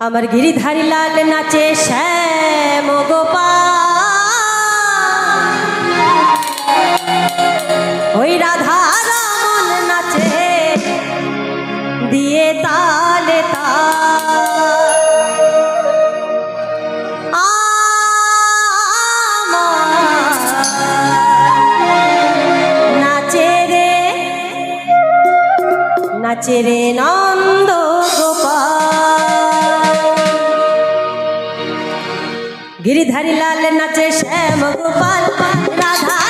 আমার গিরিধারী লাল নাচে শ্যাম ওই রাধা রামন নাচে, দিয়ে তালে নাচে রে নাচে রে না। গিরিধারী লাল নাচে শ্যাম গোপাল রাধা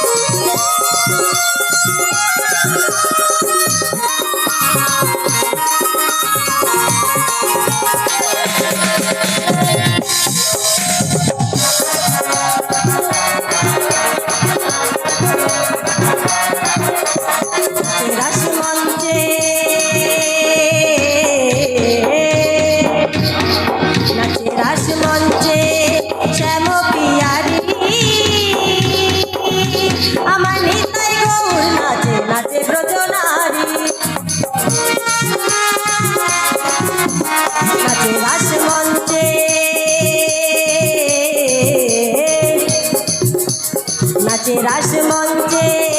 নাচের রাস মঞ্চে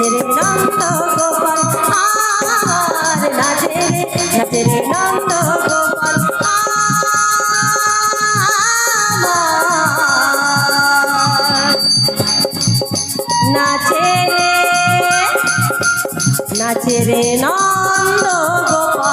নাচে রে নন্দ গোপাল আর নন্দ গোপাল।